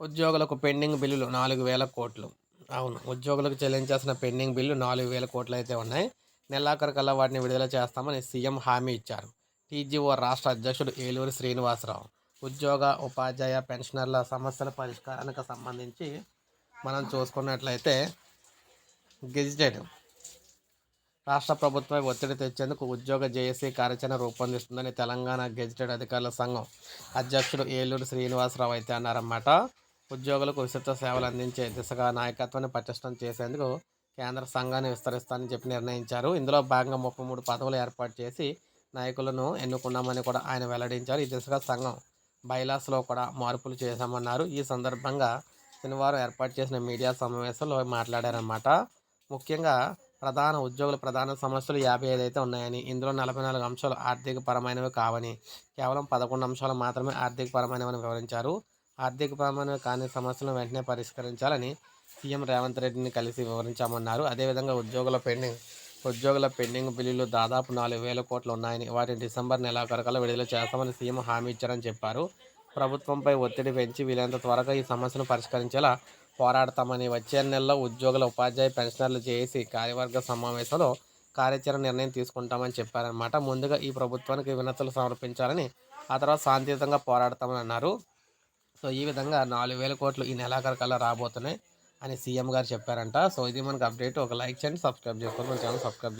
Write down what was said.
ఉద్యోగులకు పెండింగ్ బిల్లులు నాలుగు వేల కోట్లు. అవును ఉద్యోగులకు చెల్లించాల్సిన పెండింగ్ బిల్లు నాలుగు వేల కోట్లు అయితే ఉన్నాయి. నెలాఖరు కల్లా వాటిని విడుదల చేస్తామని సీఎం హామీ ఇచ్చారు. టీజీఓ రాష్ట్ర అధ్యక్షుడు ఏలూరు శ్రీనివాసరావు. ఉద్యోగ ఉపాధ్యాయ పెన్షనర్ల సమస్యల పరిష్కారానికి సంబంధించి మనం చూసుకున్నట్లయితే గెజిటెడ్ రాష్ట్ర ప్రభుత్వం ఒత్తిడి తెచ్చేందుకు ఉద్యోగ జేఏసీ కార్యాచరణ రూపొందిస్తుందని తెలంగాణ గెజిటెడ్ అధికారుల సంఘం అధ్యక్షుడు ఏలూరు శ్రీనివాసరావు అయితే అన్నారన్నమాట. ఉద్యోగులకు విస్తృత సేవలు అందించే దిశగా నాయకత్వాన్ని పటిష్టం చేసేందుకు కేంద్ర సంఘాన్ని విస్తరిస్తానని చెప్పి నిర్ణయించారు. ఇందులో భాగంగా ముప్పై మూడు పదవులు ఏర్పాటు చేసి నాయకులను ఎన్నుకున్నామని కూడా ఆయన వెల్లడించారు. ఈ దిశగా సంఘం బైలాస్లో కూడా మార్పులు చేశామన్నారు. ఈ సందర్భంగా శనివారం ఏర్పాటు చేసిన మీడియా సమావేశంలో మాట్లాడారన్నమాట. ముఖ్యంగా ప్రధాన ఉద్యోగుల ప్రధాన సమస్యలు యాభై ఐదు అయితే ఉన్నాయని ఇందులో నలభై నాలుగు అంశాలు ఆర్థిక పరమైనవి కావని కేవలం పదకొండు అంశాలు మాత్రమే ఆర్థిక పరమైనవని వివరించారు. ఆర్థిక ప్రమాణం కాని సమస్యలను వెంటనే పరిష్కరించాలని సీఎం రేవంత్ రెడ్డిని కలిసి వివరించామన్నారు. అదేవిధంగా ఉద్యోగుల పెండింగ్ ఉద్యోగుల పెండింగ్ బిల్లులు దాదాపు నాలుగు వేల కోట్లు ఉన్నాయని వాటిని డిసెంబర్ నెలాఖరుకల్లా విడుదల చేస్తామని సీఎం హామీ ఇచ్చారని చెప్పారు. ప్రభుత్వంపై ఒత్తిడి పెంచి వీలైనంత త్వరగా ఈ సమస్యను పరిష్కరించేలా పోరాడతామని వచ్చే నెలలో ఉద్యోగుల ఉపాధ్యాయ పెన్షనర్లు చేసి కార్యవర్గ సమావేశంలో కార్యాచరణ నిర్ణయం తీసుకుంటామని చెప్పారనమాట ముందుగా ఈ ప్రభుత్వానికి వినతులు సమర్పించాలని ఆ తర్వాత శాంతియుతంగా పోరాడతామని అన్నారు. సో ఈ విధంగా నాలుగు వేల కోట్లు ఈ నెలాఖరికల్లా రాబోతున్నాయి అని సీఎం గారు చెప్పారంట. సో ఇది మనకు అప్డేట్. ఒక లైక్ చేయండి సబ్స్క్రైబ్ చేసుకోండి. మన ఛానల్ సబ్స్క్రైబ్